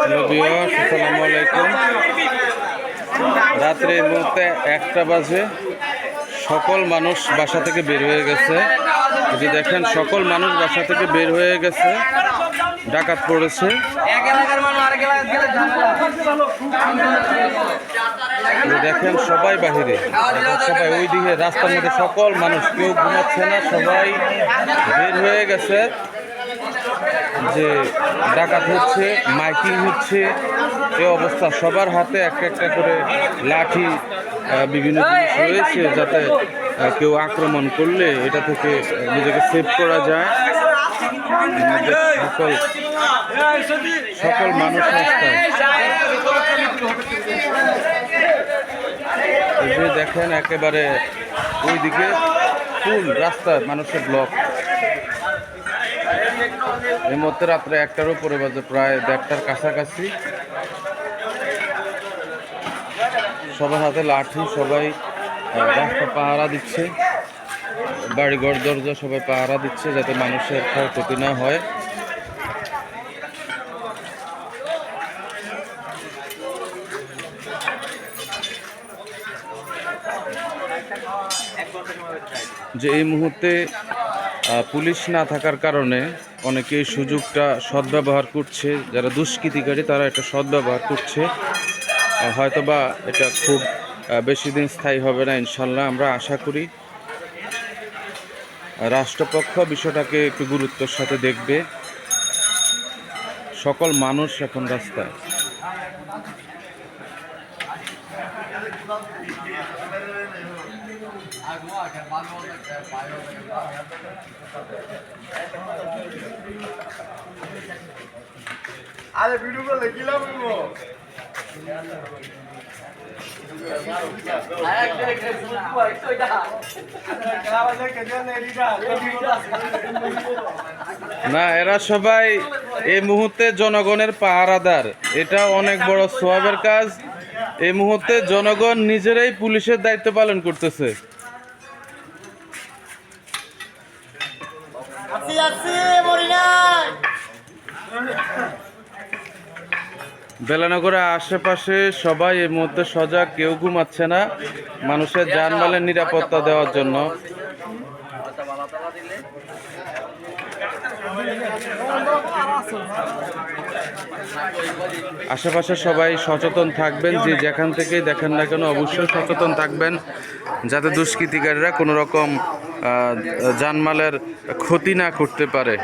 আসসালামু আলাইকুম। রাত্রে এই মুহূর্তে একটা বাজে। সকল মানুষ বাসা থেকে বের হয়ে গেছে। এই যে দেখেন সকল মানুষ বাসা থেকে বের হয়ে গেছে। ডাকাত পড়েছে। দেখেন সবাই বাহিরে। সবাই ওই দিকে রাস্তার মধ্যে সকল মানুষ কেউ ঘুমাচ্ছে না সবাই বের হয়ে গেছে। যে ডাকাত হচ্ছে মাইকিং হচ্ছে এ অবস্থা সবার হাতে একটা একটা করে লাঠি বিভিন্ন জিনিস রয়েছে যাতে কেউ আক্রমণ করলে এটা থেকে নিজেকে সেভ করা যায়। সকল সকল মানুষ যে দেখেন একেবারে ওইদিকে ফুল রাস্তা মানুষের ব্লক এই মধ্যে রাত্রে একটার উপরে বাজে প্রায় দেড়টার কাছাকাছি। সবার হাতে লাঠি, সবাই রাস্তা পাহারা দিচ্ছে। বাড়িঘর দরজা সবাই পাহারা দিচ্ছে যাতে মানুষের ক্ষয়ক্ষতি না হয়। যে এই মুহূর্তে পুলিশ না থাকার কারণে অনেকে এই সুযোগটা সদ্ব্যবহার করছে। যারা দুষ্কৃতিকারী, তারা এটা সদ্ব্যবহার করছে। হয়তোবা এটা খুব বেশি দিন স্থায়ী হবে না, ইনশাল্লাহ। আমরা আশা করি রাষ্ট্রপক্ষ বিষয়টাকে একটু গুরুত্বের সাথে দেখবে। সকল মানুষ এখন রাস্তায়। আরে ভিডিও করে দেখিলাম না এরা সবাই এই মুহূর্তে জনগণের পাহারাদার। এটা অনেক বড় সোয়াবের কাজ। এই মুহূর্তে জনগণ নিজেরাই পুলিশের দায়িত্ব পালন করতেছে। মরি নাই। বেলানগরের আশেপাশে সবাই এই মুহূর্তে সজাগ কেউ ঘুমাচ্ছে না। মানুষের যানবাহনের নিরাপত্তা দেওয়ার জন্য। আশেপাশে সবাই সচেতন থাকবেন, যে যেখান থেকে দেখেন না কেন অবশ্যই সচেতন থাকবেন, যাতে দুষ্কৃতিকারীরা কোনো রকম জানমালের ক্ষতি না করতে পারে।